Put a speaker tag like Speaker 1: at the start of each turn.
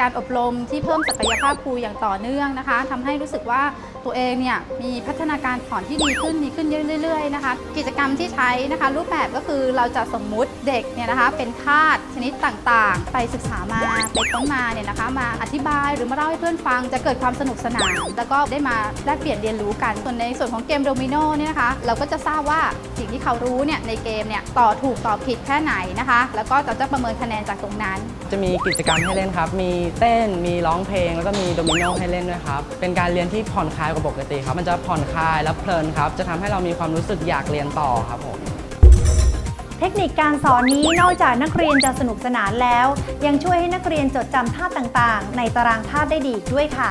Speaker 1: การอบรมที่เพิ่มศักยภาพครูอย่างต่อเนื่องนะคะทำให้รู้สึกว่าตัวเองเนี่ยมีพัฒนาการสอนที่ดีขึ้นดีขึ้นเรื่อยๆนะคะ กิจกรรมที่ใช้นะคะรูปแบบก็คือเราจะสมมุติเด็กเนี่ยนะคะเป็นธาตุชนิดต่างๆ ไปศึกษามาไปค้นมาเนี่ยนะคะ มาอธิบายหรือมาเล่าให้เพื่อนฟังจะเกิดความสนุกสนาน แล้วก็ได้มาแลกเปลี่ยนเรียนรู้กันส่วนในส่วนของเกมโดมิโนเนี่ยนะคะเราก็จะทราบว่าสิ่งที่เขารู้เนี่ยในเกมเนี่ยต่อถูกต่อผิดแค่ไหนนะคะ แล้วก็จะจะประเมินคะแนนจากตรงนั้น
Speaker 2: จะมีกิจกรรมให้เล่นครับ มีเต้น มีร้องเพลง แล้วก็มีโดมิโนให้เล่นด้วยครับ เป็นการเรียนที่ผ่อนคลายกว่าปกติครับ มันจะผ่อนคลายและเพลินครับ จะทำให้เรามีความรู้สึกอยากเรียนต่อครับผม
Speaker 3: เทคนิคการสอนนี้นอกจากนักเรียนจะสนุกสนานแล้ว ยังช่วยให้นักเรียนจดจำท่าต่างๆ ในตารางท่าได้ดีด้วยค่ะ